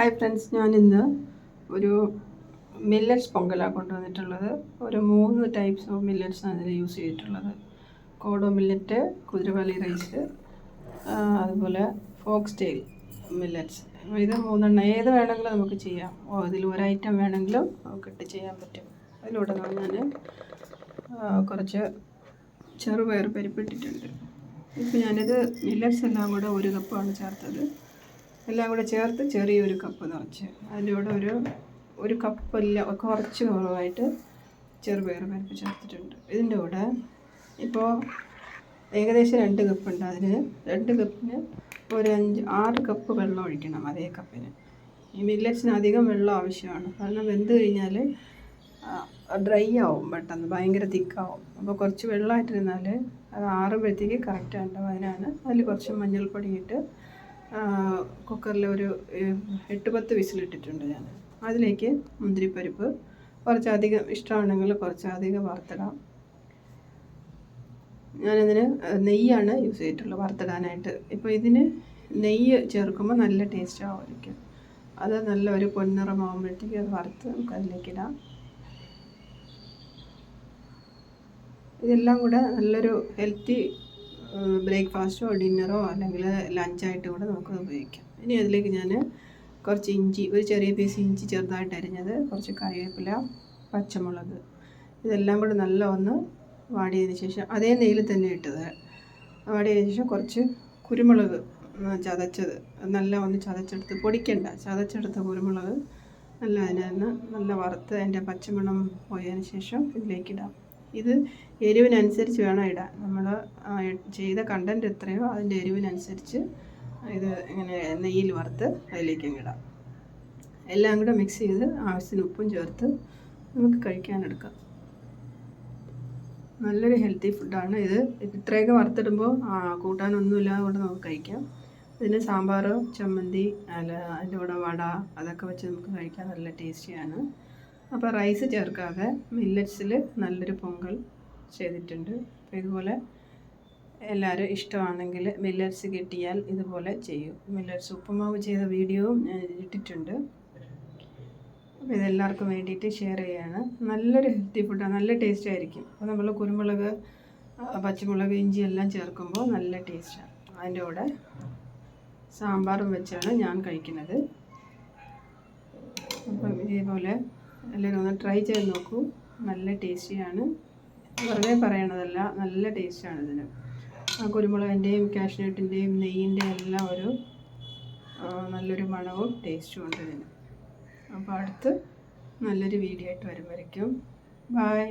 Hi friends ഞാൻ ഇന്ന് ഒരു മില്ലറ്റ്സ് പൊങ്കലാണ് കൊണ്ടുവന്നിട്ടുള്ളത്. ഒരു മൂന്ന് ടൈപ്സ് ഓഫ് മില്ലറ്റ്സ് ആണ് ഇതിൽ യൂസ് ചെയ്തിട്ടുള്ളത്. കോഡോ മില്ലറ്റ് കുതിരവാലി റൈസ് അതുപോലെ ഫോക്സ് ടെയിൽ മില്ലറ്റ്സ് ഇത് മൂന്നെണ്ണം. ഏത് വേണമെങ്കിലും നമുക്ക് ചെയ്യാം. ഓ ഇതിൽ ഒരു ഐറ്റം വേണമെങ്കിലും നമുക്ക് ഇട്ട് ചെയ്യാൻ പറ്റും. അതിലൂടെ ഞാൻ കുറച്ച് ചെറുപയർ പരിപ്പിട്ടിട്ടുണ്ട്. ഇപ്പം ഞാനിത് മില്ലറ്റ്സ് എല്ലാം കൂടെ ഒരു കപ്പാണ് ചേർത്തത്. എല്ലാം കൂടെ ചേർത്ത് ചെറിയൊരു കപ്പ് നിറച്ച് അതിന്റെ കൂടെ ഒരു ഒരു കപ്പല്ല കുറച്ച് കുറവായിട്ട് ചെറുപയർ പരിപ്പ് ചേർത്തിട്ടുണ്ട്. ഇതിന്റെ കൂടെ ഇപ്പോൾ ഏകദേശം രണ്ട് കപ്പുണ്ട് അതിന് രണ്ട് കപ്പിന് ഒരു അഞ്ച് ആറ് കപ്പ് വെള്ളം ഒഴിക്കണം അതേ കപ്പിന് ഈ മില്ലറ്റ്സിന് അധികം വെള്ളം ആവശ്യമാണ്. കാരണം വെന്ത് കഴിഞ്ഞാൽ ഡ്രൈ ആവും പെട്ടെന്ന് ഭയങ്കര തിക്കാവും. അപ്പോൾ കുറച്ച് വെള്ളമായിട്ടിരുന്നാൽ അത് ആറുമ്പോഴത്തേക്ക് കറക്റ്റ് ഉണ്ടാവും അതിനാണ് അതിൽ കുറച്ച് മഞ്ഞൾപ്പൊടി ഇട്ട് കുക്കറിൽ ഒരു എട്ട് പത്ത് വിസിലിട്ടിട്ടുണ്ട് ഞാൻ. അതിലേക്ക് മുന്തിരിപ്പരിപ്പ് കുറച്ചധികം ഇഷ്ടമാണെങ്കിൽ കുറച്ചധികം വറുത്തിടാം. ഞാനതിന് നെയ്യാണ് യൂസ് ചെയ്തിട്ടുള്ളത് വറുത്തിടാനായിട്ട്. ഇപ്പോൾ ഇതിന് നെയ്യ് ചേർക്കുമ്പോൾ നല്ല ടേസ്റ്റ് ആവുമായിരിക്കും. അത് നല്ല ഒരു പൊന്നിറമാകുമ്പോഴത്തേക്ക് അത് വറുത്ത് നമുക്ക് അതിലേക്ക് ഇടാം. ഇതെല്ലാം കൂടെ നല്ലൊരു ഹെൽത്തി ബ്രേക്ക്ഫാസ്റ്റോ ഡിന്നറോ അല്ലെങ്കിൽ ലഞ്ചായിട്ട് കൂടെ നമുക്ക് ഉപയോഗിക്കാം. ഇനി അതിലേക്ക് ഞാൻ കുറച്ച് ഇഞ്ചി ഒരു ചെറിയ പീസ് ഇഞ്ചി ചെറുതായിട്ട് അരിഞ്ഞത് കുറച്ച് കറിവേപ്പില പച്ചമുളക് ഇതെല്ലാം കൂടെ നല്ല ഒന്ന് വാടിയതിന് ശേഷം അതേ നെയ്യിൽ തന്നെ ഇട്ടത്. വാടിയതിന് ശേഷം കുറച്ച് കുരുമുളക് ചതച്ചത്. നല്ല ഒന്ന് ചതച്ചെടുത്ത് പൊടിക്കണ്ട ചതച്ചെടുത്ത കുരുമുളക് നല്ല അതിനകത്ത് നല്ല വറുത്ത് അതിന്റെ പച്ചമണം പോയതിന് ശേഷം ഇതിലേക്ക് ഇടാം. ഇത് എരിവിനനുസരിച്ച് വേണം ഇടാൻ. നമ്മൾ ചെയ്ത കണ്ടന്റ് എത്രയോ അതിന്റെ എരിവിനനുസരിച്ച് ഇത് ഇങ്ങനെ നെയ്യിൽ വറുത്ത് അതിലേക്ക് ഇടാം. എല്ലാം കൂടെ മിക്സ് ചെയ്ത് ആവശ്യത്തിന് ഉപ്പും ചേർത്ത് നമുക്ക് കഴിക്കാനെടുക്കാം നല്ലൊരു ഹെൽത്തി ഫുഡാണ് ഇത്. ഇത്രയൊക്കെ വറുത്തിടുമ്പോൾ കൂട്ടാനൊന്നുമില്ലാതെ കൊണ്ട് നമുക്ക് കഴിക്കാം. ഇതിന് സാമ്പാർ ചമ്മന്തി അല്ല അതിന്റെ കൂടെ വട അതൊക്കെ വെച്ച് നമുക്ക് കഴിക്കാൻ നല്ല ടേസ്റ്റിയാണ് അപ്പോൾ റൈസ് ചേർക്കാതെ മില്ലറ്റ്സിൽ നല്ലൊരു പൊങ്കൽ ചെയ്തിട്ടുണ്ട്. അപ്പോൾ ഇതുപോലെ എല്ലാവരും ഇഷ്ടമാണെങ്കിൽ മില്ലറ്റ്സ് കിട്ടിയാൽ ഇതുപോലെ ചെയ്യും. മില്ലറ്റ്സ് ഉപ്പുമാവ് ചെയ്ത വീഡിയോയും ഞാൻ ഇട്ടിട്ടുണ്ട്. അപ്പോൾ ഇതെല്ലാവർക്കും വേണ്ടിയിട്ട് ഷെയർ ചെയ്യാണ്. നല്ലൊരു ഹെൽത്തി ഫുഡാണ് നല്ല ടേസ്റ്റ് ആയിരിക്കും. അപ്പോൾ നമ്മൾ കുരുമുളക് പച്ചമുളക് ഇഞ്ചി എല്ലാം ചേർക്കുമ്പോൾ നല്ല ടേസ്റ്റാണ് അതിന്റെ കൂടെ സാമ്പാറും വെച്ചാണ് ഞാൻ കഴിക്കുന്നത്. അപ്പം ഇതേപോലെ എല്ലാവരും ഒന്ന് ട്രൈ ചെയ്ത് നോക്കൂ. നല്ല ടേസ്റ്റിയാണ് വെറുതെ പറയണതല്ല നല്ല ടേസ്റ്റാണ് ഇതിന്. ആ കുരുമുളകിന്റെയും കാഷ്നട്ടിന്റെയും നെയ്യിന്റെയും എല്ലാം ഒരു നല്ലൊരു മണവും ടേസ്റ്റും ഉണ്ട് ഇതിന്. അപ്പോൾ അടുത്ത് നല്ലൊരു വീഡിയോ ആയിട്ട് വരുമായിരിക്കും ബായ്